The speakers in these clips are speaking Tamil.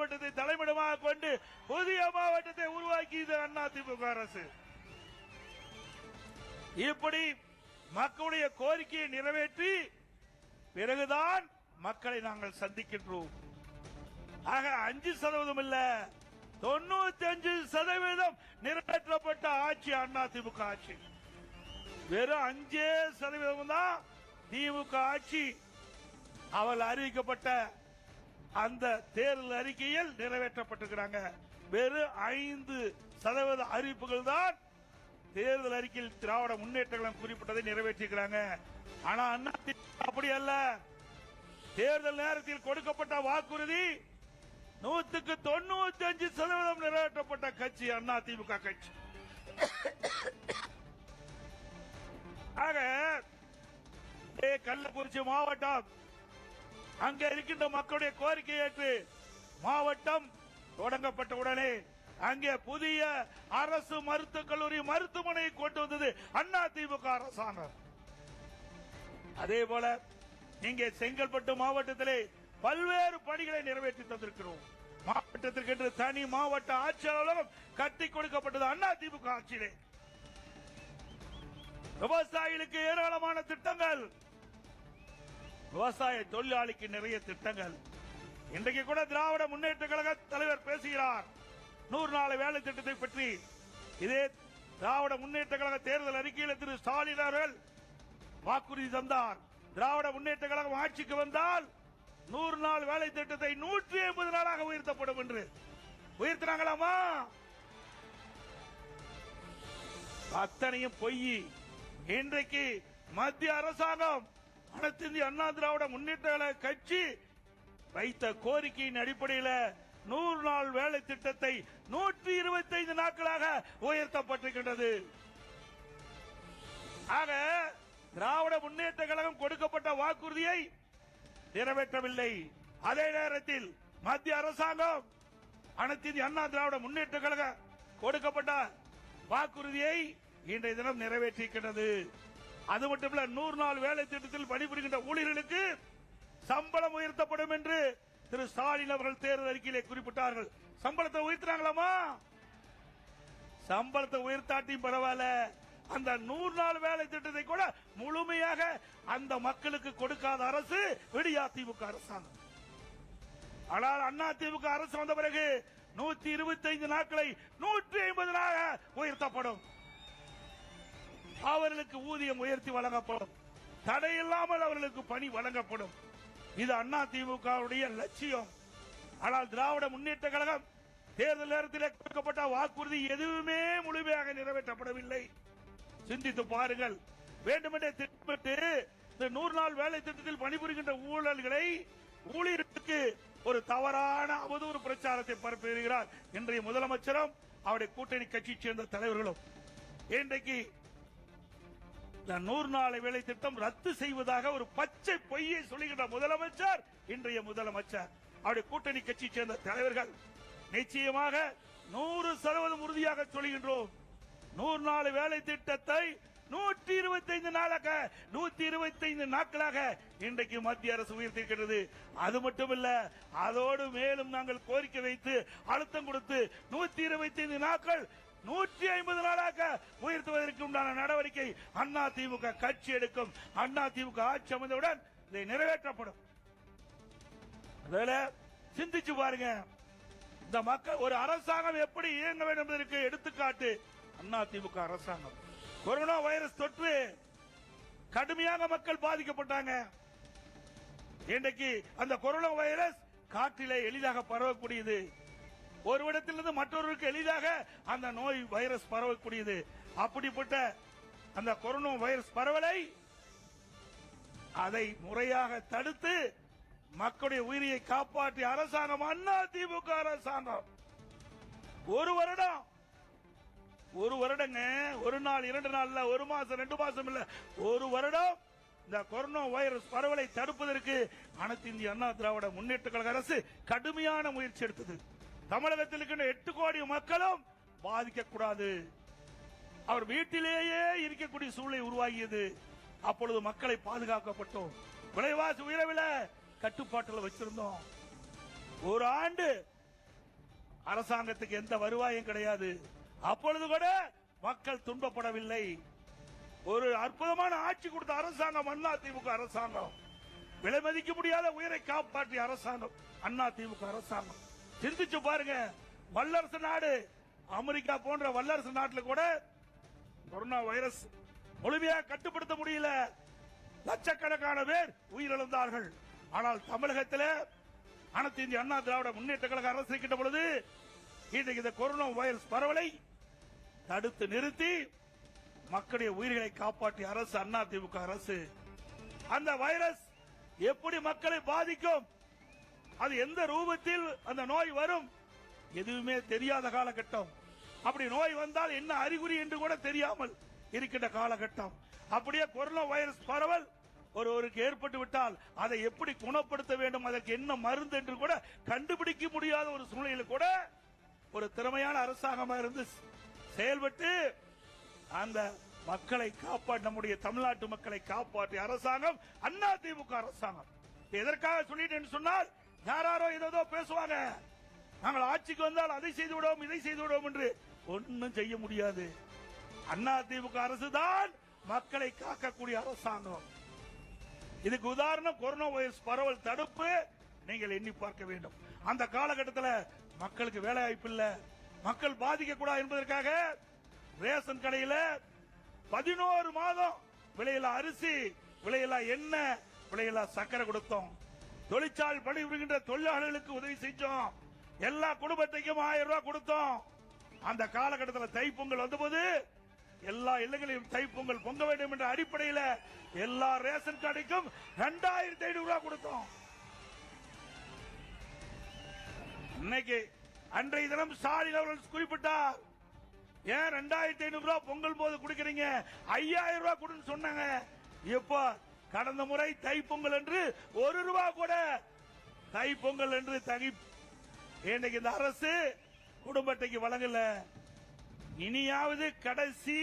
மாவட்டத்தை தலைமையிடமாக கொண்டு புதிய மாவட்டத்தை உருவாக்கியது அண்ணா திமுக அரசு. இப்படி மக்களுடைய கோரிக்கையை நிறைவேற்றி பிறகுதான் மக்களை நாங்கள் சந்திக்கின்றோம். ஆக அஞ்சு சதவீதம் இல்ல தொண்ணூத்தி அஞ்சு சதவீதம் நிறைவேற்றப்பட்ட ஆட்சி அண்ணா திமுக ஆட்சி. வெறும் அஞ்சே சதவீதம் தான் திமுக ஆட்சி. அவள் அறிவிக்கப்பட்ட அந்த தேர்தல் அறிக்கையில் நிறைவேற்றப்பட்டிருக்கிறாங்க. வெறும் ஐந்து சதவீத அறிவிப்புகள் தான் தேர்தல் அறிக்கையில் திராவிட முன்னேற்ற கழகம் குறிப்பிட்டதை நிறைவேற்றிருக்கிறாங்க ஆனா அண்ணா திமுக அப்படி அல்ல. தேர்தல் நேரத்தில் கொடுக்கப்பட்ட வாக்குறுதி நூத்துக்கு தொண்ணூத்தி அஞ்சு சதவீதம் நிறைவேற்றப்பட்ட கட்சி அண்ணா திமுக கட்சி. ஆக கள்ளக்குறிச்சி மாவட்டம் அங்கே இருக்கின்ற மக்களுடைய கோரிக்கை ஏற்று மாவட்டம் தொடங்கப்பட்ட உடனே அங்கே புதிய அரசு மருத்துவக் கல்லூரி மருத்துவமனையை கொண்டு வந்தது அண்ணா திமுக அரசாங்கம். அதே போல இங்கே செங்கல்பட்டு மாவட்டத்திலே பல்வேறு பணிகளை நிறைவேற்றி தந்திருக்கிறோம். மாவட்டத்திற்கென்று தனி மாவட்ட ஆட்சியாளரும் கட்டி கொடுக்கப்பட்டது அண்ணா திமுக ஆட்சியிலே. விவசாயிகளுக்கு ஏராளமான திட்டங்கள் விவசாய தொழிலாளிக்கு நிறைய திட்டங்கள். இன்றைக்கு கூட திராவிட முன்னேற்ற கழக தலைவர் பேசுகிறார். நூறு நாள் வேலை திட்டத்தை பற்றி. இதே திராவிட முன்னேற்ற கழக தேர்தல் அறிக்கையில் திரு ஸ்டாலின் அவர்கள் வாக்குறுதி தந்தார். திராவிட முன்னேற்ற கழகம் ஆட்சிக்கு வந்தால் நூறு நாள் வேலை திட்டத்தை நூற்றி ஐம்பது நாளாக உயர்த்தப்படும் என்று. உயர்த்தினாங்களாமா? அத்தனையும் பொய். இன்றைக்கு மத்திய அரசாங்கம் அனைத்து இந்திய அண்ணா திராவிட முன்னேற்ற கட்சி வைத்த கோரிக்கையின் அடிப்படையில் நூறு நாள் வேலை திட்டத்தை நூற்றி இருபத்தி ஐந்து நாட்களாக உயர்த்தப்பட்டிருக்கின்றது. ஆக திராவிட முன்னேற்ற கழகம் கொடுக்கப்பட்ட வாக்குறுதியை நிறைவேற்றவில்லை. அதே நேரத்தில் மத்திய அரசாங்கம் அனைத்து இந்திய அண்ணா திராவிட முன்னேற்ற கழக கொடுக்கப்பட்ட வாக்குறுதியை இன்றைய தினம் நிறைவேற்றியிருக்கிறது அது மட்டுமல்ல நூறு நாள் வேலை திட்டத்தில் பணிபுரிகின்ற ஊழியர்களுக்கு சம்பளம் உயர்த்தப்படும் என்று திரு ஸ்டாலின் அவர்கள் தேர்தல் அறிக்கையிலே குறிப்பிட்டார்கள். சம்பளத்தை உயர்த்தினாங்களாமா? சம்பளத்தை உயர்த்தாட்டியும் பரவாயில்ல. அந்த நூறு நாள் வேலை திட்டத்தை கூட முழுமையாக அந்த மக்களுக்கு கொடுக்காத அரசு விடியா திமுக அரசாங்கம். ஆனால் அண்ணா திமுக அரசு வந்த பிறகு நூத்தி இருபத்தி ஐந்து நாட்களை நூற்றி ஐம்பது நாளாக உயர்த்தப்படும். அவர்களுக்கு ஊதியம் உயர்த்தி வழங்கப்படும். தடையில்லாமல் அவர்களுக்கு பணி வழங்கப்படும். இது அண்ணா திமுகவுடைய லட்சியம். ஆனால் திராவிட முன்னேற்ற கழகம் தேர்தல் நேரத்தில் கொடுக்கப்பட்ட வாக்குறுதி எதுவுமே முழுமையாக நிறைவேற்றப்படவில்லை. சிந்தித்து பாருங்கள். வேண்டுமென்றே திட்டமிட்டு இந்த நூறு நாள் வேலை திட்டத்தில் பணிபுரிகின்ற ஊழல்களை ஊழியர்களுக்கு ஒரு தவறான அவதூறு பிரச்சாரத்தை பரப்புகிறார் இன்றைய முதலமைச்சரும் அவருடைய கூட்டணி கட்சியை சேர்ந்த தலைவர்களும். இன்றைக்கு நூறு நாள் வேலை திட்டம் ரத்து செய்வதாக ஒரு பச்சை பொய்யை சொல்லுகின்ற முதலமைச்சர் இன்றைய முதலமைச்சர். அவருடைய கூட்டணி கட்சியை சேர்ந்த தலைவர்கள் நிச்சயமாக நூறு சதவீதம் உறுதியாக சொல்கின்றோம் நூறு நாள் வேலை திட்டத்தை நூற்றி இருபத்தி ஐந்து நாளாக நூத்தி இருபத்தி ஐந்து நாட்களாக இன்றைக்கு மத்திய அரசு உயர்த்திருக்கிறது அது மட்டுமல்ல அதோடு மேலும் நாங்கள் கோரிக்கை வைத்து அழுத்தம் கொடுத்து நூத்தி இருபத்தி ஐந்து நாட்கள் நூற்றி ஐம்பது நாளாக உயர்த்துவதற்கு உண்டான நடவடிக்கை அண்ணா திமுக கட்சி எடுக்கும். அண்ணா திமுக ஆட்சி அமைந்தவுடன் இதை நிறைவேற்றப்படும். சிந்திச்சு பாருங்க. இந்த மக்கள் ஒரு அரசாங்கம் எப்படி இயங்க வேண்டும் என்பதற்கு எடுத்துக்காட்டு அண்ணா திமுக அரசாங்கம். கொரோனா வைரஸ் தொற்று கடுமையாக மக்கள் பாதிக்கப்பட்டாங்க. இன்றைக்கு அந்த கொரோனா வைரஸ் காற்றிலே எளிதாக பரவக்கூடியது. ஒரு இடத்திலிருந்து மற்றொருவருக்கு எளிதாக அந்த நோய் வைரஸ் பரவக்கூடியது. அப்படிப்பட்ட அந்த கொரோனா வைரஸ் பரவலை அதை முறையாக தடுத்து மக்களுடைய உயிரியை காப்பாற்றிய அரசாங்கம் அண்ணா திமுக அரசாங்கம். ஒரு வருடம் ஒரு வருடங்க ஒரு நாள் இரண்டு நாள்ல ஒரு மாசம் ரெண்டு மாசம் இல்ல ஒரு வருடம் இந்த கொரோனா வைரஸ் பரவலை தடுப்பதற்கு அனைத்து இந்திய அண்ணா திராவிட முன்னேற்ற கழக அரசு கடுமையான முயற்சி எடுத்தது. தமிழகத்தில் இருக்கின்ற எட்டு கோடி மக்களும் பாதிக்கக்கூடாது. அவர் வீட்டிலேயே இருக்கக்கூடிய சூழ்நிலை உருவாகியது. அப்பொழுது மக்களை பாதுகாக்கப்பட்டோம். விலைவாசி உயரவில்லை கட்டுப்பாட்டில் வச்சிருந்தோம். ஒரு ஆண்டு அரசாங்கத்துக்கு எந்த வருவாயும் கிடையாது. அப்பொழுது கூட மக்கள் துன்பப்படவில்லை. ஒரு அற்புதமான ஆட்சி கொடுத்த அரசாங்கம் அண்ணா திமுக அரசாங்கம். விலை மதிக்க முடியாத உயிரை காப்பாற்றிய அரசாங்கம் அண்ணா திமுக அரசாங்கம். சிந்திச்சு பாருங்க. வல்லரசு நாடு. அமெரிக்கா போன்ற வல்லரசு நாட்டில் கூட கொரோனா வைரஸ் முழுமையாக கட்டுப்படுத்த முடியல. லட்சக்கணக்கான பேர் உயிரிழந்தார்கள். ஆனால் தமிழகத்தில் அனைத்து இந்திய அண்ணா திராவிட முன்னேற்ற கழக அரசு இருக்கின்ற பொழுது இன்றைக்கு இந்த கொரோனா வைரஸ் பரவலை தடுத்து நிறுத்தி மக்களுடைய உயிர்களை காப்பாற்றிய அரசு அண்ணா திமுக அரசு. அந்த வைரஸ் எப்படி மக்களை பாதிக்கும்? அது எந்த ரூபத்தில் அந்த நோய் வரும்? எதுவுமே தெரியாத காலகட்டம். அப்படி நோய் வந்தால் என்ன அறிகுறி என்று கூட தெரியாமல் இருக்கின்ற காலகட்டம். அப்படியே கொரோனா வைரஸ் பரவல் ஒருவருக்கு ஏற்பட்டு விட்டால் அதை எப்படி குணப்படுத்த வேண்டும்? அதற்கு என்ன மருந்து என்று கூட கண்டுபிடிக்க முடியாத ஒரு சூழ்நிலையில் கூட ஒரு திறமையான அரசாங்கமாக இருந்து செயல்பட்டு அந்த மக்களை காப்பாற்ற நம்முடைய தமிழ்நாட்டு மக்களை காப்பாற்றிய அரசாங்கம் அண்ணா திமுக அரசாங்கம். எதற்காக சொல்லிட்டேன்னு சொன்னால் யாராரோ ஏதோ பேசுவாங்க. நாங்கள் ஆட்சிக்கு வந்தால் அதை செய்து விடுவோம் இதை செய்து விடுவோம் என்று ஒன்னும் செய்ய முடியாது. அண்ணா திமுக அரசு தான் மக்களை காக்கக்கூடிய அரசாங்கம். இதுக்கு உதாரணம் கொரோனா வைரஸ் பரவல் தடுப்பு நீங்கள் எண்ணி பார்க்க வேண்டும். அந்த காலகட்டத்தில் மக்களுக்கு வேலை வாய்ப்பு இல்ல. மக்கள் பாதிக்க கூடாது என்பதற்காக ரேஷன் கடையில பதினோரு மாதம் விலையில்லா அரிசி விலையில்லா எண்ணெய் விலையில்லா சக்கரை கொடுத்தோம். தொழிற்சாலை பணிபுரிகின்ற தொழிலாளர்களுக்கு உதவி செஞ்சோம். எல்லா குடும்பத்தையும் ஆயிரம் ரூபாய் கொடுத்தோம். அந்த காலகட்டத்தில் தைப்பொங்கல் வந்தபோது எல்லா இல்லங்களையும் தைப்பொங்கல் பொங்க வேண்டும் என்ற அடிப்படையில் எல்லா ரேஷன் கார்டுக்கும் ரெண்டாயிரத்தி ஐநூறு ரூபாய் கொடுத்தோம். இன்னைக்கு அன்றைய தினம் ஸ்டாலின் அவர்கள் குறிப்பிட்டார். ஏன் ரெண்டாயிரத்தி ஐநூறு ரூபாய் பொங்கல் போது கொடுக்கறீங்க? ஐயாயிரம் ரூபாய் கொடுன்னு சொன்னாங்க. இப்போ கடந்த முறை தைப்பொங்கல் என்று ஒரு ரூபா கூட தைப்பொங்கல் என்று தகி இன்னைக்கு இந்த அரசு குடும்பத்தைக்கு வழங்கல. இனியாவது கடைசி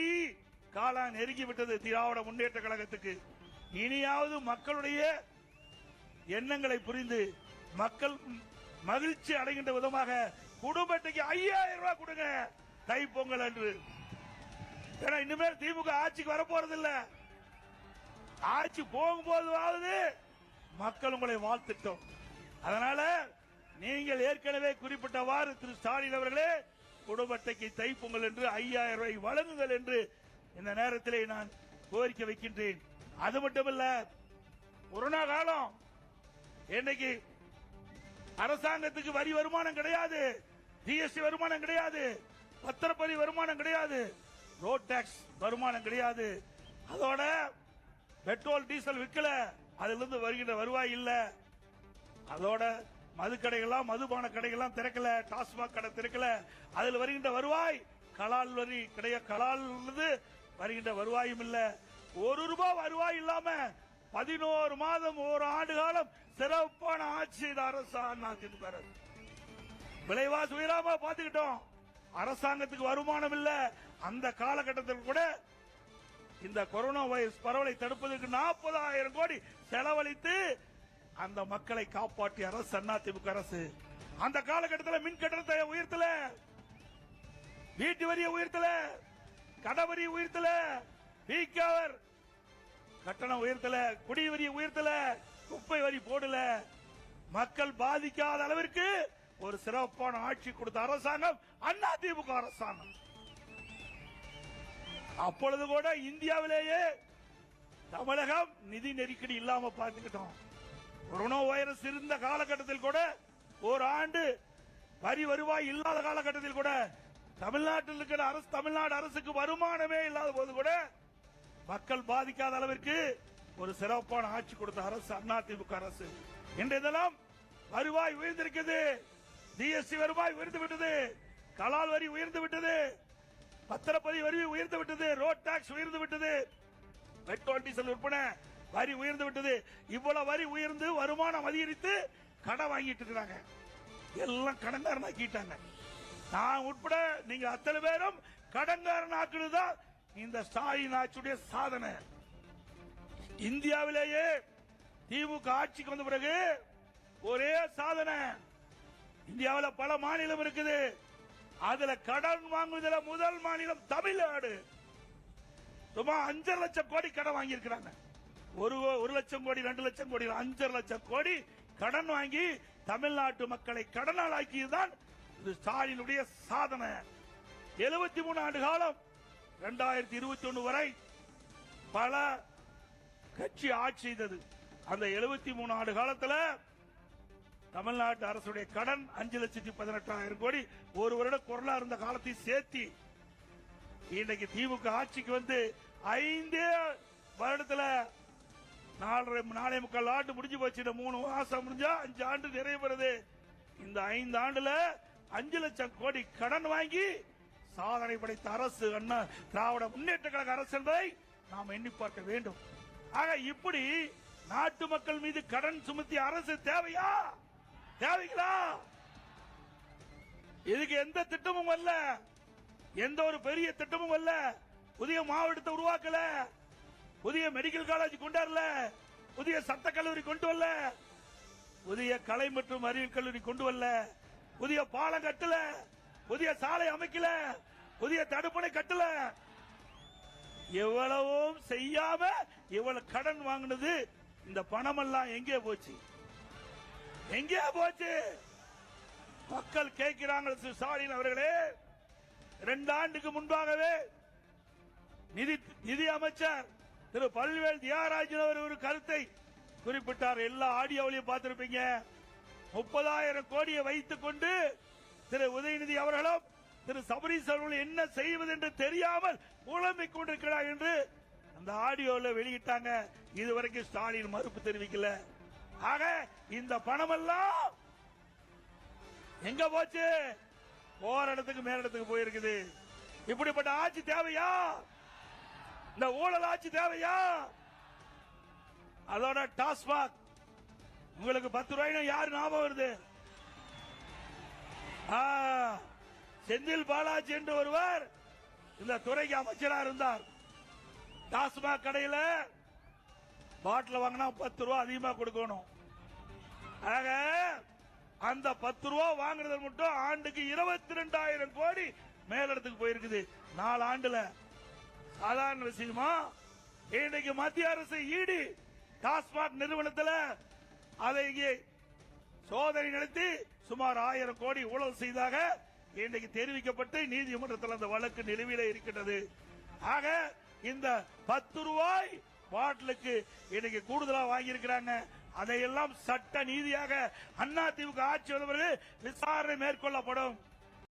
காலம் நெருங்கி விட்டது திராவிட முன்னேற்ற கழகத்துக்கு. இனியாவது மக்களுடைய எண்ணங்களை புரிந்து மக்கள் மகிழ்ச்சி அடைகின்ற விதமாக குடும்பட்டைக்கு ஐயாயிரம் ரூபாய் கொடுங்க தைப்பொங்கல் அன்று ஏன்னா இனிமேல் திமுக ஆட்சிக்கு வரப்போறதில்ல. ஆட்சி போகும்போதாவது மக்கள் உங்களை வாழ்த்துட்டோம். அதனால நீங்கள் ஏற்கனவே குறிப்பிட்டவாறு திரு ஸ்டாலின் அவர்களே குடும்பத்தைக்கு தைப்பொங்கல் என்று ஐயாயிரம் ரூபாய் வழங்குங்கள் என்று இந்த நேரத்திலே நான் கோரிக்கை வைக்கின்றேன். அது மட்டுமல்ல கொரோனா காலம் இன்னைக்கு அரசாங்கத்துக்கு வரி வருமானம் கிடையாது ஜிஎஸ்டி வருமானம் கிடையாது பத்திரப்பதி வருமானம் கிடையாது ரோட் டாக்ஸ் வருமானம் கிடையாது. அதோட பெட்ரோல் டீசல் விற்கல அதுல இருந்து வருகின்ற வருவாய் இல்ல. அதோட மது கடைகள்லாம் மதுபான கடைகள்லாம் திறக்கல. டாஸ்மாக் கடை திறக்கல. அதில் வருகின்ற வருவாய் கலால் வரி கிடைய கலால் இருந்து வருகின்ற வருவாயும் இல்ல. ஒரு ரூபாய் வருவாய் இல்லாம பதினோரு மாதம் ஒரு ஆண்டு காலம் சிறப்பான ஆட்சி அரசாங்க விலைவாசி உயராம பாத்துக்கிட்டோம் அரசாங்கத்துக்கு வருமானம் இல்ல. அந்த காலகட்டத்தில் கூட இந்த கொரோனா வைரஸ் பரவலை தடுப்பதற்கு நாற்பதாயிரம் கோடி செலவழித்து அந்த மக்களை காப்பாற்றிய அரசு அண்ணா திமுக அரசு. அந்த காலகட்டத்தில் மின் கட்டணத்தை உயர்த்தல. வீட்டு வரியை உயர்த்தல. கடை வரியை உயர்த்தல. பீக்கவர் கட்டணம் உயர்த்தல. குடி வரியை உயர்த்தல. குப்பை வரி போடல. மக்கள் பாதிக்காத அளவிற்கு ஒரு சிறப்பான ஆட்சி கொடுத்த அரசாங்கம் அண்ணா திமுக அரசாங்கம். அப்பொழுது கூட இந்தியாவிலேயே தமிழகம் நிதி நெருக்கடி இல்லாம பார்த்துக்கிட்டோம். கொரோனா வைரஸ் இருந்த காலகட்டத்தில் கூட ஒரு ஆண்டு வரி வருவாய் இல்லாத காலகட்டத்தில் கூட தமிழ்நாட்டில் இருக்கிற அரசு தமிழ்நாடு அரசுக்கு வருமானமே இல்லாத போது கூட மக்கள் பாதிக்காத அளவிற்கு ஒரு சிறப்பான ஆட்சி கொடுத்த அரசு அண்ணா அரசு. இன்றைய தினம் வருவாய் உயர்ந்திருக்கிறது ஜிஎஸ்டி வருவாய் உயர்ந்து விட்டது. கலால் வரி உயர்ந்து விட்டது. பத்திரப்பதிவு வரி உயர்ந்து விட்டது ரோட் டாக்ஸ் உயர்ந்து விட்டது. பெட்ரோல் டீசல் விற்பனை வரி உயர்ந்து விட்டது. இவ்வளவு வரி உயர்ந்து வருமானம் அதிகரித்து கடன் வாங்கிட்டு இருக்கிறாங்க. எல்லாம் கடன்காரன் ஆக்கிட்டாங்க. நான் உட்பட நீங்க அத்தனை பேரும் கடன்காரன் ஆக்குனதுதான் இந்த ஸ்டாலின் ஆட்சியுடைய சாதனை. இந்தியாவிலேயே திமுக ஆட்சிக்கு வந்த பிறகு ஒரே சாதனை. இந்தியாவில் பல மாநிலம் இருக்குது. அதுல கடன் வாங்குவதில் முதல் மாநிலம் தமிழ்நாடு. சுமார் அஞ்சரை லட்சம் கோடி கடன் வாங்கி இருக்கிறாங்க ஒரு ஒரு லட்சம் கோடி ரெண்டு லட்சம் கோடி அஞ்சரை லட்சம் கோடி கடன் வாங்கி தமிழ்நாட்டு மக்களை கடனாளாக்கியதுதான் இது ஸ்டாலினுடைய சாதனை. எழுபத்தி மூணு ஆண்டு காலம் இரண்டாயிரத்தி இருபத்தி ஒண்ணு வரை பல கட்சி ஆட்சி செய்தது. அந்த எழுபத்தி மூணு ஆண்டு காலத்துல தமிழ்நாட்டு அரசுடைய கடன் அஞ்சு லட்சத்தி பதினெட்டாயிரம் கோடி ஒரு வருடம் கொரோனா இருந்த காலத்தை சேர்த்தி இன்னைக்கு திமுக ஆட்சிக்கு வந்து ஐந்தே வருடத்துல நாலரை நாலே முக்கால் ஆண்டு முடிஞ்சு போச்சு. மூணு மாசம் முடிஞ்சா அஞ்சு ஆண்டு நிறைவு பெறுது. இந்த ஐந்து ஆண்டுல அஞ்சு லட்சம் கோடி கடன் வாங்கி சாதனை படைத்த அரசு அண்ணா திராவிட முன்னேற்ற கழக அரசு என்பதை நாம் எண்ணி பார்க்க வேண்டும். ஆக இப்படி நாட்டு மக்கள் மீது கடன் சுமத்திய அரசு தேவையா? தேவைங்களா இதுக்கு எந்த திட்டமும் அல்ல. எந்த ஒரு பெரிய திட்டமும் அல்ல. புதிய மாவட்டத்தை உருவாக்கல. புதிய மெடிக்கல் காலேஜ் கொண்டாடல. புதிய சட்ட கல்லூரி கொண்டு வரல. புதிய கலை மற்றும் அறிவியல் கல்லூரி கொண்டு வரல. புதிய பாலம் கட்டல. புதிய சாலை அமைக்கல. புதிய தடுப்பணை கட்டல. எவ்வளவும் செய்யாம இவ்வளவு கடன் வாங்கினது. இந்த பணம் எல்லாம் எங்கே போச்சு? எங்கேயா போச்சு? மக்கள் கேட்கிறாங்க திரு ஸ்டாலின் அவர்களே. ரெண்டு ஆண்டுக்கு முன்பாகவே நிதி நிதி அமைச்சர் திரு பல்வேல் தியாகராஜன் அவர் ஒரு கருத்தை குறிப்பிட்டார். எல்லா ஆடியோவிலையும் பார்த்திருப்பீங்க. முப்பதாயிரம் கோடியை வைத்துக் கொண்டு திரு உதயநிதி அவர்களும் திரு சபரீஸ் அவர்கள் என்ன செய்வது என்று தெரியாமல் புலம்பிக் கொண்டிருக்கிறார் என்று அந்த ஆடியோல வெளியிட்டாங்க. இதுவரைக்கும் ஸ்டாலின் மறுப்பு தெரிவிக்கல. ஆக இந்த பணமெல்லாம் எங்க போச்சு? போற இடத்துக்கு மேல இடத்துக்கு போயிருக்குது. இப்படிப்பட்ட ஆட்சி தேவையா? இந்த ஊழல் ஆட்சி தேவையா? அதோட டாஸ்மாக். உங்களுக்கு பத்து ரூபாய் யாரு ஞாபகம் வருது? செந்தில் பாலாஜி என்று ஒருவர் இந்த துறைக்கு அமைச்சராக இருந்தார். டாஸ்மாக் கடையில் பாட்டில் வாங்கினா பத்து ரூபா அதிகமா கொடுக்கணும். ஆக அந்த பத்து ரூபா வாங்குறது மட்டும் ஆண்டுக்கு இருபத்தி ரெண்டாயிரம் கோடி மேலிடத்துக்கு போயிருக்குது. நாலு ஆண்டுல. சாதாரண விஷயமா? இன்னைக்கு மத்திய அரசு ஈடி டாஸ்மாக் நிறுவனத்தில் அதை இங்கே சோதனை நடத்தி சுமார் ஆயிரம் கோடி ஊழல் செய்தாக இன்றைக்கு தெரிவிக்கப்பட்டு நீதிமன்றத்தில் அந்த வழக்கு நிலுவையில் இருக்கின்றது. ஆக இந்த பத்து ரூபாய் பாட்டிலுக்கு இன்னைக்கு கூடுதலா வாங்கியிருக்கிறாங்க. அதையெல்லாம் சட்ட நீதியாக அண்ணா திமுக ஆட்சி வந்தவர்கள் விசாரணை மேற்கொள்ளப்படும்.